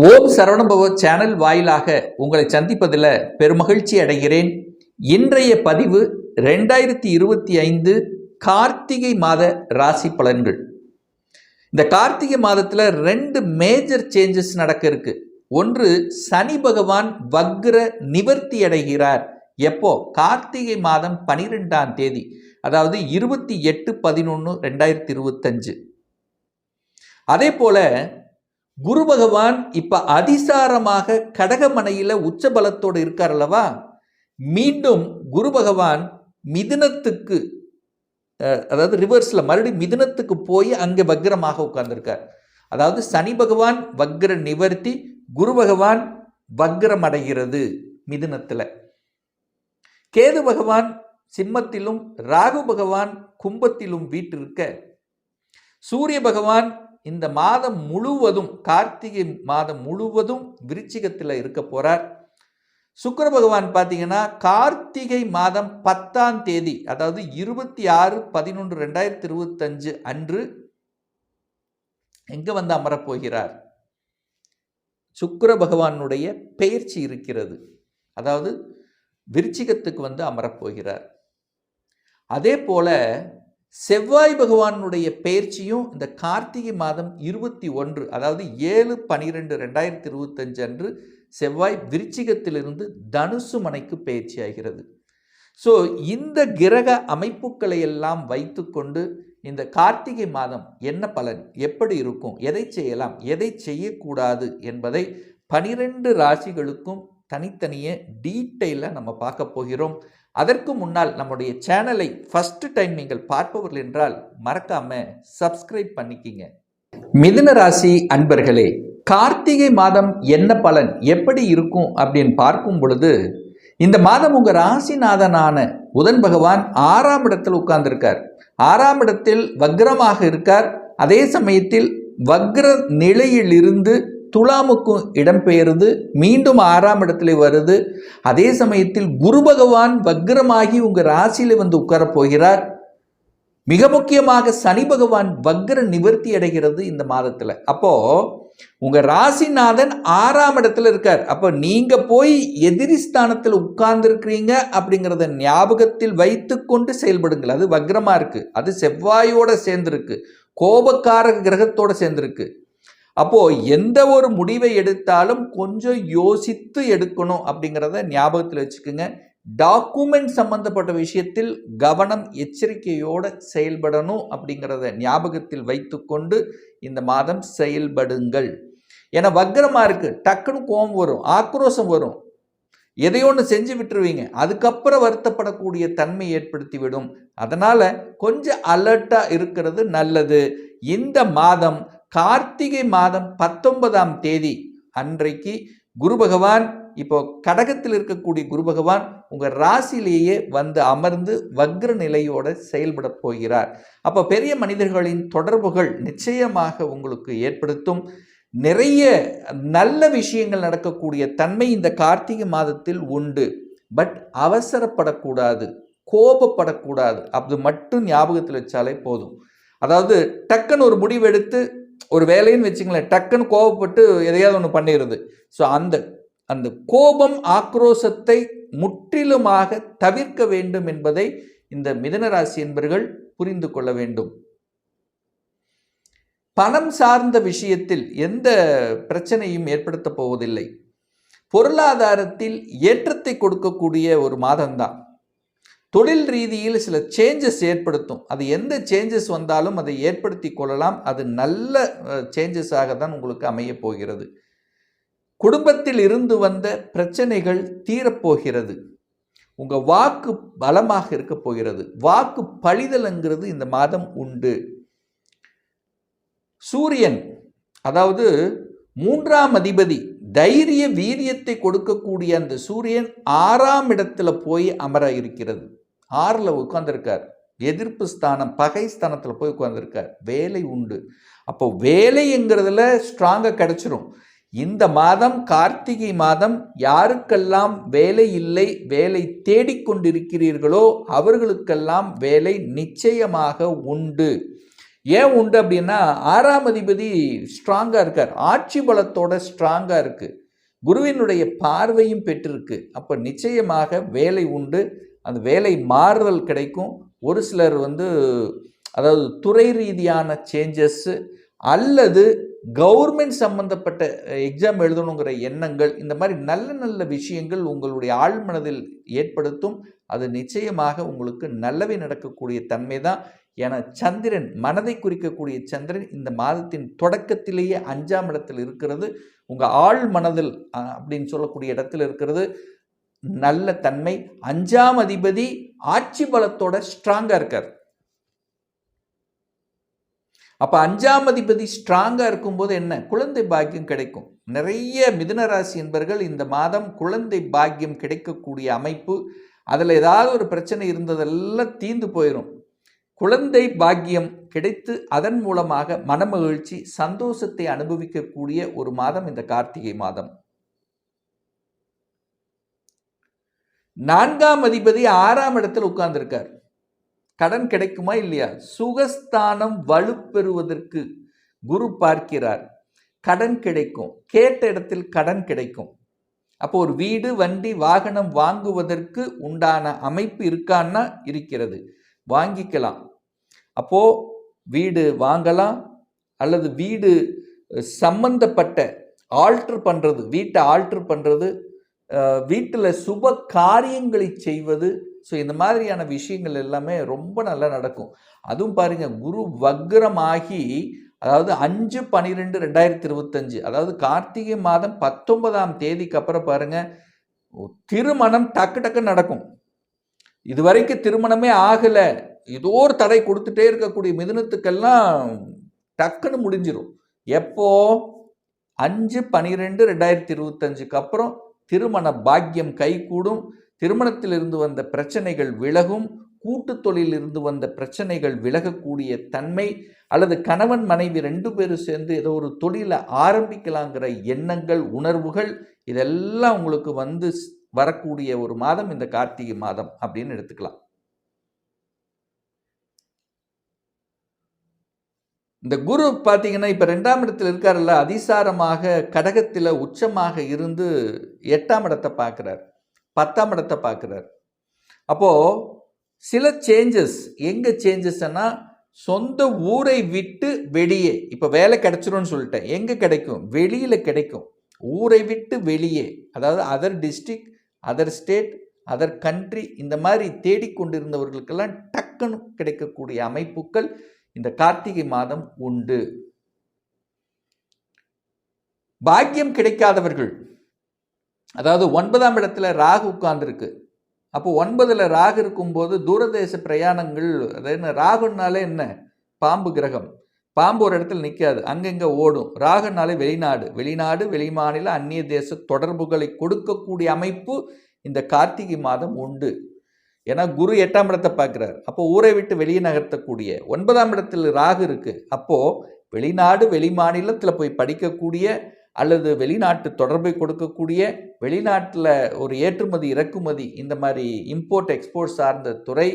ஓம் Saravanabhava channel வாயிலாக உங்களை சந்திப்பதில் பெருமகிழ்ச்சி அடைகிறேன். இன்றைய பதிவு ரெண்டாயிரத்தி இருபத்தி ஐந்து கார்த்திகை மாத ராசி பலன்கள். இந்த கார்த்திகை மாதத்தில் ரெண்டு மேஜர் சேஞ்சஸ் நடக்க இருக்கு. ஒன்று சனி பகவான் வக்ர நிவர்த்தி அடைகிறார். எப்போ? கார்த்திகை மாதம் பனிரெண்டாம் தேதி அதாவது இருபத்தி எட்டு பதினொன்று ரெண்டாயிரத்தி இருபத்தஞ்சு. அதே போல குரு பகவான் இப்போ அதிசாரமாக கடகமனையில் உச்ச பலத்தோடு இருக்கார் அல்லவா? மீண்டும் குரு பகவான் மிதுனத்துக்கு அதாவது ரிவர்ஸில் மறுபடியும் மிதுனத்துக்கு போய் அங்கே வக்ரமாக உட்கார்ந்துருக்கார். அதாவது சனி பகவான் வக்ர நிவர்த்தி குரு பகவான் வக்ரம் அடைகிறது மிதுனத்தில். கேது பகவான் சிம்மத்திலும் ராகு பகவான் கும்பத்திலும் வீட்டிருக்க சூரிய பகவான் இந்த மாதம் முழுவதும் கார்த்திகை மாதம் முழுவதும் விருச்சிகத்தில் இருக்க போகிறார் சுக்கர பகவான் பார்த்தீங்கன்னா கார்த்திகை மாதம் பத்தாம் தேதி அதாவது இருபத்தி ஆறு பதினொன்று ரெண்டாயிரத்தி இருபத்தஞ்சு அன்று எங்கே வந்து அமரப் போகிறார் பகவானுடைய பெயர்ச்சி இருக்கிறது. அதாவது விருச்சிகத்துக்கு வந்து அமரப் போகிறார் அதே போல செவ்வாய் பகவானுடைய பயிற்சியும் இந்த கார்த்திகை மாதம் இருபத்தி ஒன்று அதாவது ஏழு பனிரெண்டு ரெண்டாயிரத்தி இருபத்தஞ்சு அன்று செவ்வாய் விருச்சிகத்திலிருந்து தனுசு மனைக்கு பயிற்சி ஆகிறது ஸோ இந்த கிரக அமைப்புகளை எல்லாம் வைத்துக்கொண்டு இந்த கார்த்திகை மாதம் என்ன பலன்? எப்படி இருக்கும்? எதை செய்யலாம்? எதை செய்யக்கூடாது? என்பதை பனிரெண்டு ராசிகளுக்கும் தனித்தனியே டீட்டெயிலாக நம்ம பார்க்க போகிறோம். அதற்கு முன்னால் நம்முடைய சேனலை ஃபஸ்ட்டு டைம் நீங்கள் பார்ப்பவர்கள் என்றால் மறக்காமல் சப்ஸ்கிரைப் பண்ணிக்கிங்க. மிதுன ராசி அன்பர்களே கார்த்திகை மாதம் என்ன பலன் எப்படி இருக்கும் அப்படின்னு பார்க்கும் பொழுது இந்த மாதம் உங்கள் ராசிநாதனான புதன் பகவான் ஆறாம் இடத்தில் உட்கார்ந்திருக்கார். ஆறாம் இடத்தில் வக்ரமாக இருக்கார். அதே சமயத்தில் வக்ர நிலையிலிருந்து துலாமுக்கும் இடம்பெயருது மீண்டும் ஆறாம் இடத்துல வருது. அதே சமயத்தில் குரு பகவான் வக்ரமாகி உங்கள் ராசியில் வந்து உட்காரப் போகிறார். மிக முக்கியமாக சனி பகவான் வக்ர நிவர்த்தி அடைகிறது இந்த மாதத்தில். அப்போ உங்கள் ராசிநாதன் ஆறாம் இடத்துல இருக்கார். அப்போ நீங்கள் போய் எதிரி ஸ்தானத்தில் உட்கார்ந்துருக்கிறீங்க அப்படிங்கிறத ஞாபகத்தில் வைத்துக்கொண்டு செயல்படுங்கள். அது வக்ரமாக இருக்குது அது செவ்வாயோடு சேர்ந்துருக்கு. கோபக்கார கிரகத்தோட சேர்ந்துருக்கு. அப்போ எந்த ஒரு முடிவை எடுத்தாலும் கொஞ்சம் யோசித்து எடுக்கணும் அப்படிங்கிறத ஞாபகத்தில் வச்சுக்கோங்க. டாக்குமெண்ட் சம்பந்தப்பட்ட விஷயத்தில் கவனம் எச்சரிக்கையோடு செயல்படணும் அப்படிங்கிறத ஞாபகத்தில் வைத்துக்கொண்டு இந்த மாதம் செயல்படுங்கள். ஏன்னா வக்ரமாக இருக்குது டக்குன்னு கோபம் வரும். ஆக்ரோஷம் வரும். எதையொன்று செஞ்சு விட்டுருவீங்க. அதுக்கப்புறம் வருத்தப்படக்கூடிய தன்மை ஏற்படுத்தி விடும் அதனால் கொஞ்சம் அலர்ட்டாக இருக்கிறது நல்லது. இந்த மாதம் கார்த்திகை மாதம் பத்தொன்பதாம் தேதி அன்றைக்கு குரு பகவான் இப்போ கடகத்தில் இருக்கக்கூடிய குரு பகவான் உங்கள் ராசியிலேயே வந்து அமர்ந்து வக்ர நிலையோட செயல்பட போகிறார். அப்போ பெரிய மனிதர்களின் தொடர்புகள் நிச்சயமாக உங்களுக்கு ஏற்படுத்தும். நிறைய நல்ல விஷயங்கள் நடக்கக்கூடிய தன்மை இந்த கார்த்திகை மாதத்தில் உண்டு. பட் அவசரப்படக்கூடாது கோபப்படக்கூடாது. அது மட்டும் ஞாபகத்தில் வச்சாலே போதும். அதாவது டக்குன்னு ஒரு முடிவெடுத்து ஒரு வேலைன்னு வச்சுங்களேன் டக்குன்னு கோபப்பட்டு எதையாவது ஒன்று பண்ணிடுது. ஸோ அந்த அந்த கோபம் ஆக்ரோசத்தை முற்றிலுமாக தவிர்க்க வேண்டும் என்பதை இந்த மிதனராசி என்பர்கள் புரிந்து கொள்ள வேண்டும். பணம் சார்ந்த விஷயத்தில் எந்த பிரச்சனையும் ஏற்படுத்த போவதில்லை. பொருளாதாரத்தில் ஏற்றத்தை கொடுக்கக்கூடிய ஒரு மாதம்தான். தொழில் ரீதியில் சில சேஞ்சஸ் ஏற்படுத்தும். அது எந்த சேஞ்சஸ் வந்தாலும் அதை ஏற்படுத்தி கொள்ளலாம். அது நல்ல சேஞ்சஸாக தான் உங்களுக்கு அமையப் போகிறது. குடும்பத்தில் இருந்து வந்த பிரச்சனைகள் தீரப்போகிறது. உங்கள் வாக்கு பலமாக இருக்க போகிறது. வாக்கு பழிதல்ங்கிறது இந்த மாதம் உண்டு. சூரியன் அதாவது மூன்றாம் அதிபதி தைரிய வீரியத்தை கொடுக்கக்கூடிய அந்த சூரியன் ஆறாம் இடத்துல போய் அமர இருக்கிறது. ஆறில் உட்காந்துருக்கார் எதிர்ப்பு ஸ்தானம் பகை ஸ்தானத்தில் போய் உட்காந்துருக்கார் வேலை உண்டு. அப்போ வேலைங்கிறதுல ஸ்ட்ராங்காக கிடச்சிரும். இந்த மாதம் கார்த்திகை மாதம் யாருக்கெல்லாம் வேலை இல்லை வேலை தேடிக்கொண்டிருக்கிறீர்களோ அவர்களுக்கெல்லாம் வேலை நிச்சயமாக உண்டு. ஏன் உண்டு அப்படின்னா ஆறாம் அதிபதி ஸ்ட்ராங்காக இருக்கார். ஆட்சி பலத்தோட ஸ்ட்ராங்காக இருக்குது குருவினுடைய பார்வையும் பெற்றிருக்கு. அப்போ நிச்சயமாக வேலை உண்டு. அந்த வேலை மாறுதல் கிடைக்கும். ஒரு சிலர் வந்து அதாவது துறை ரீதியான சேஞ்சஸ்ஸு அல்லது கவர்மெண்ட் சம்பந்தப்பட்ட எக்ஸாம் எழுதணுங்கிற எண்ணங்கள் இந்த மாதிரி நல்ல நல்ல விஷயங்கள் உங்களுடைய ஆழ்மனதில் ஏற்படுத்தும். அது நிச்சயமாக உங்களுக்கு நல்லவை நடக்கக்கூடிய தன்மை தான். என சந்திரன் மனதை குறிக்கக்கூடிய சந்திரன் இந்த மாதத்தின் தொடக்கத்திலேயே அஞ்சாம் இடத்தில் இருக்கிறது. உங்கள் ஆழ் மனதில் அப்படின்னு சொல்லக்கூடிய இடத்தில் இருக்கிறது. நல்ல தன்மை. அஞ்சாம் அதிபதி ஆட்சி பலத்தோட ஸ்ட்ராங்காக இருக்கார். அப்போ அஞ்சாம் அதிபதி ஸ்ட்ராங்காக இருக்கும்போது என்ன? குழந்தை பாக்கியம் கிடைக்கும். நிறைய மிதுனராசி என்பர்கள் இந்த மாதம் குழந்தை பாக்கியம் கிடைக்கக்கூடிய அமைப்பு. அதில் ஏதாவது ஒரு பிரச்சனை இருந்ததெல்லாம் தீந்து போயிடும் குழந்தை பாக்கியம் கிடைத்து அதன் மூலமாக மனமகிழ்ச்சி சந்தோஷத்தை அனுபவிக்கக்கூடிய ஒரு மாதம் இந்த கார்த்திகை மாதம். நான்காம் அதிபதி ஆறாம் இடத்தில் உட்கார்ந்துருக்கார். கடன் கிடைக்குமா இல்லையா? சுகஸ்தானம் வலுப்பெறுவதற்கு குரு பார்க்கிறார். கடன் கிடைக்கும். கேட்ட இடத்தில் கடன் கிடைக்கும். அப்போ ஒரு வீடு வண்டி வாகனம் வாங்குவதற்கு உண்டான அமைப்பு இருக்கான்னா இருக்கிறது. வாங்கிக்கலாம். அப்போ வீடு வாங்கலாம். அல்லது வீடு சம்பந்தப்பட்ட ஆல்ட்ரு பண்ணுறது வீட்டை ஆல்ட்ரு பண்ணுறது வீட்டில் சுப காரியங்களை செய்வது. ஸோ இந்த மாதிரியான விஷயங்கள் எல்லாமே ரொம்ப நல்லா நடக்கும். அதுவும் பாருங்க குரு வக்ரமாகி அதாவது அஞ்சு பன்னிரெண்டு ரெண்டாயிரத்தி இருபத்தஞ்சு அதாவது கார்த்திகை மாதம் பத்தொன்பதாம் தேதிக்கு அப்புறம் பாருங்க திருமணம் டக்கு டக்கு நடக்கும். இது வரைக்கும் திருமணமே ஆகலை. ஏதோ ஒரு தடை கொடுத்துட்டே இருக்கக்கூடிய மிதுனத்துக்கெல்லாம் டக்குன்னு முடிஞ்சிடும் எப்போ? அஞ்சு பனிரெண்டு ரெண்டாயிரத்தி இருபத்தஞ்சுக்கு அப்புறம் திருமண பாக்கியம் கைகூடும் திருமணத்திலிருந்து வந்த பிரச்சனைகள் விலகும் கூட்டு தொழிலிருந்து வந்த பிரச்சனைகள் விலகக்கூடிய தன்மை அல்லது கணவன் மனைவி ரெண்டு பேரும் சேர்ந்து ஏதோ ஒரு தொழிலை ஆரம்பிக்கலாங்கிற எண்ணங்கள் உணர்வுகள் இதெல்லாம் உங்களுக்கு வந்து வரக்கூடிய ஒரு மாதம் இந்த கார்த்திகை மாதம் அப்படின்னு எடுத்துக்கலாம். இந்த குரு பார்த்தீங்கன்னா இப்போ ரெண்டாம் இடத்துல இருக்கார்ல அதிசாரமாக கடகத்தில் உச்சமாக இருந்து எட்டாம் இடத்தை பார்க்குறார் பத்தாம் இடத்தை பார்க்குறார் அப்போது சில சேஞ்சஸ் எங்கே சேஞ்சஸ்னா சொந்த ஊரை விட்டு வெளியே இப்போ வேலை கிடைச்சிரும்னு சொல்லிட்டேன். எங்கே கிடைக்கும்? வெளியில் கிடைக்கும். ஊரை விட்டு வெளியே அதாவது other district other state other country இந்த மாதிரி தேடிக்கொண்டிருந்தவர்களுக்கெல்லாம் டக்குன்னு கிடைக்கக்கூடிய அமைப்புகள் இந்த கார்த்திகை மாதம் உண்டு. பாக்கியம் கிடைக்காதவர்கள். அதாவது ஒன்பதாம் இடத்துல ராகு உட்கார்ந்துருக்கு. அப்போ ஒன்பதில் ராகு இருக்கும்போது தூரதேச பிரயாணங்கள் அதாவது ராகுனாலே என்ன? பாம்பு கிரகம். பாம்பு ஒரு இடத்துல நிற்காது அங்கங்கே ஓடும். ராகுனாலே வெளிநாடு வெளிநாடு வெளிமாநில அந்நிய தேச தொடர்புகளை கொடுக்கக்கூடிய அமைப்பு இந்த கார்த்திகை மாதம் உண்டு. ஏன்னா குரு எட்டாம் இடத்தை பார்க்குறாரு. அப்போ ஊரை விட்டு வெளியே நகர்த்தக்கூடிய ஒன்பதாம் இடத்தில் ராகு இருக்குது அப்போது வெளிநாடு வெளி மாநிலத்தில் போய் படிக்கக்கூடிய அல்லது வெளிநாட்டு தொடர்பை கொடுக்கக்கூடிய வெளிநாட்டில் ஒரு ஏற்றுமதி இறக்குமதி இந்த மாதிரி இம்போர்ட் எக்ஸ்போர்ட் சார்ந்த துறை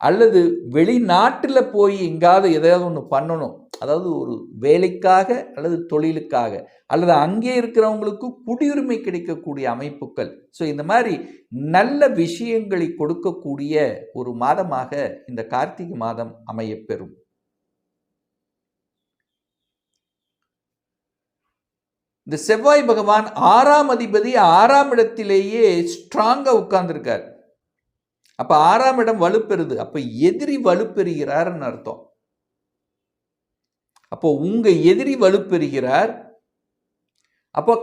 அல்லது வெளிநாட்டில் போய் எங்காவது எதாவது ஒன்று பண்ணணும். அதாவது ஒரு வேலைக்காக அல்லது தொழிலுக்காக அல்லது அங்கே இருக்கிறவங்களுக்கு குடியுரிமை கிடைக்கக்கூடிய அமைப்புகள். ஸோ இந்த மாதிரி நல்ல விஷயங்களை கொடுக்கக்கூடிய ஒரு மாதமாக இந்த கார்த்திகை மாதம் அமையப்பெறும். இந்த செவ்வாய் பகவான் ஆறாம் அதிபதி ஆறாம் இடத்திலேயே ஸ்ட்ராங்காக உட்கார்ந்துருக்கார். அப்போ ஆறாம் இடம் வலுப்பெறுது. அப்போ எதிரி வலுப்பெறுகிறார்னு அர்த்தம். அப்போ உங்க எதிரி வலுப்பெறுகிறார். அப்போ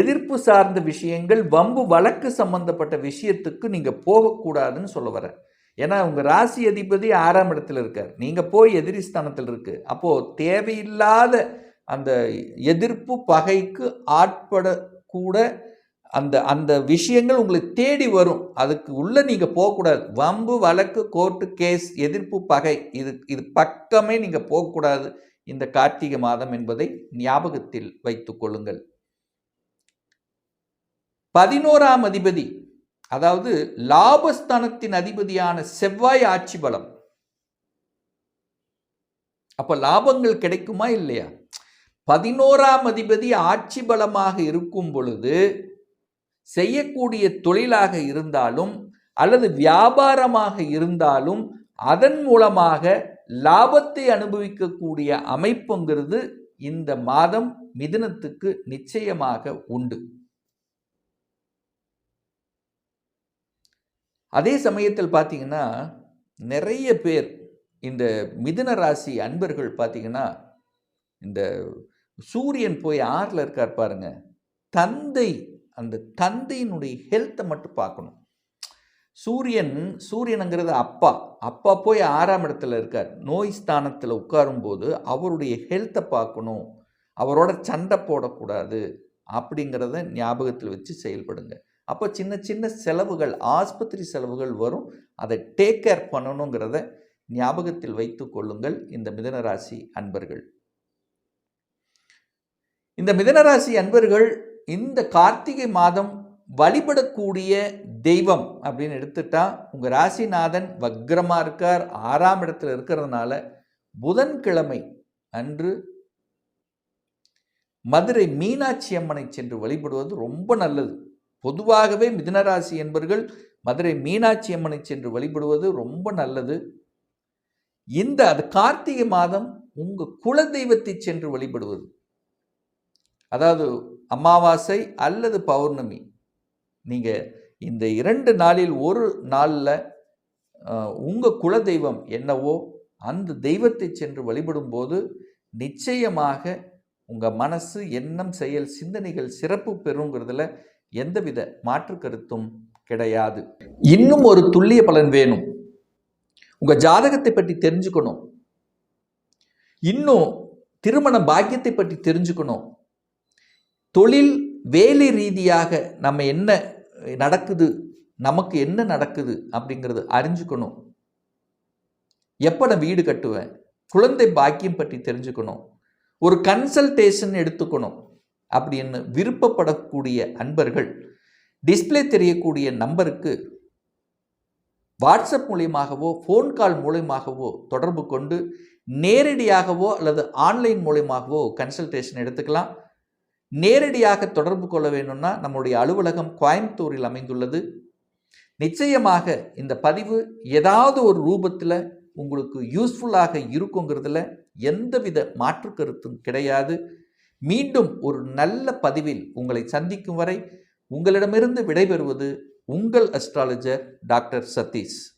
எதிர்ப்பு சார்ந்த விஷயங்கள் வம்பு வழக்கு சம்பந்தப்பட்ட விஷயத்துக்கு நீங்க போகக்கூடாதுன்னு சொல்ல வரேன் ஏன்னா உங்க ராசி அதிபதி ஆறாம் இடத்துல இருக்கார். நீங்க போய் எதிரி ஸ்தானத்தில் இருக்கு. அப்போ தேவையில்லாத அந்த எதிர்ப்பு பகைக்கு ஆட்படக்கூட அந்த அந்த விஷயங்கள் உங்களை தேடி வரும். அதுக்கு உள்ள நீங்கள் போகக்கூடாது. வம்பு வழக்கு கோர்ட்டு கேஸ் எதிர்ப்பு பகை இது இது பக்கமே நீங்கள் போகக்கூடாது. இந்த கார்த்திகை மாதம் என்பதை ஞாபகத்தில் வைத்துக் கொள்ளுங்கள். பதினோராம் அதிபதி அதாவது லாபஸ்தானத்தின் அதிபதியான செவ்வாய் ஆட்சி பலம். அப்போ லாபங்கள் கிடைக்குமா இல்லையா? பதினோராம் அதிபதி ஆட்சி பலமாக இருக்கும் பொழுது செய்யக்கூடிய தொழிலாக இருந்தாலும் அல்லது வியாபாரமாக இருந்தாலும் அதன் மூலமாக லாபத்தை அனுபவிக்கக்கூடிய அமைப்புங்கிறது இந்த மாதம் மிதுனத்துக்கு நிச்சயமாக உண்டு. அதே சமயத்தில் பார்த்தீங்கன்னா நிறைய பேர் இந்த மிதுன ராசி அன்பர்கள் பார்த்தீங்கன்னா இந்த சூரியன் போய் ஆறில் இருக்கார் பாருங்க. தந்தை அந்த தந்தையினுடைய ஹெல்த்தை மட்டும் பார்க்கணும். சூரியன் சூரியனுங்கிறது அப்பா. அப்பா போய் ஆறாம் இடத்துல இருக்கார். நோய் ஸ்தானத்தில் உட்காரும்போது அவருடைய ஹெல்த்தை பார்க்கணும். அவரோட சண்டை போடக்கூடாது அப்படிங்கிறத ஞாபகத்தில் வச்சு செயல்படுங்க. அப்போ சின்ன சின்ன செலவுகள் ஆஸ்பத்திரி செலவுகள் வரும். அதை டேக் கேர் பண்ணணுங்கிறத ஞாபகத்தில் வைத்து கொள்ளுங்கள். இந்த மிதனராசி அன்பர்கள். இந்த மிதனராசி அன்பர்கள் இந்த கார்த்திகை மாதம் வழிபடக்கூடிய தெய்வம் அப்படின்னு எடுத்துட்டால் உங்கள் ராசிநாதன் வக்ரமாக இருக்கார் ஆறாம் இடத்துல இருக்கிறதுனால புதன்கிழமை அன்று மதுரை மீனாட்சி அம்மனை சென்று வழிபடுவது ரொம்ப நல்லது. பொதுவாகவே மிதுனராசி என்பவர்கள் மதுரை மீனாட்சி அம்மனை சென்று வழிபடுவது ரொம்ப நல்லது. இந்த அது கார்த்திகை மாதம் உங்கள் குல தெய்வத்தை சென்று வழிபடுவது. அதாவது அமாவாசை அல்லது பௌர்ணமி. நீங்கள் இந்த இரண்டு நாளில் ஒரு நாளில் உங்கள் குல தெய்வம் என்னவோ அந்த தெய்வத்தை சென்று வழிபடும்போது நிச்சயமாக உங்கள் மனசு எண்ணம் செயல் சிந்தனைகள் சிறப்பு பெறுங்கிறதுல எந்தவித மாற்று கருத்தும் கிடையாது. இன்னும் ஒரு துல்லிய பலன் வேணும். உங்கள் ஜாதகத்தை பற்றி தெரிஞ்சுக்கணும். இன்னும் திருமண பாக்கியத்தை பற்றி தெரிஞ்சுக்கணும். தொழில் வேலை ரீதியாக நம்ம என்ன நடக்குது நமக்கு என்ன நடக்குது அப்படிங்கிறது அறிஞ்சுக்கணும். எப்போ நான் வீடு கட்டுவேன்? குழந்தை பாக்கியம் பற்றி தெரிஞ்சுக்கணும். ஒரு கன்சல்டேஷன் எடுத்துக்கணும் அப்படின்னு விருப்பப்படக்கூடிய அன்பர்கள் டிஸ்பிளே தெரியக்கூடிய நம்பருக்கு வாட்ஸ்அப் மூலியமாகவோ ஃபோன் கால் மூலியமாகவோ தொடர்பு கொண்டு நேரடியாகவோ அல்லது ஆன்லைன் மூலியமாகவோ கன்சல்டேஷன் எடுத்துக்கலாம். நேரடியாக தொடர்பு கொள்ள வேணும்னா நம்முடைய அலுவலகம் கோயம்புத்தூரில் அமைந்துள்ளது. நிச்சயமாக இந்த பதிவு ஏதாவது ஒரு ரூபத்தில் உங்களுக்கு யூஸ்ஃபுல்லாக இருக்குங்கிறதுல எந்தவித மாற்று கருத்தும் கிடையாது. மீண்டும் ஒரு நல்ல பதிவில் உங்களை சந்திக்கும் வரை உங்களிடமிருந்து விடைபெறுவது உங்கள் அஸ்ட்ராலஜர் டாக்டர் சதீஷ்.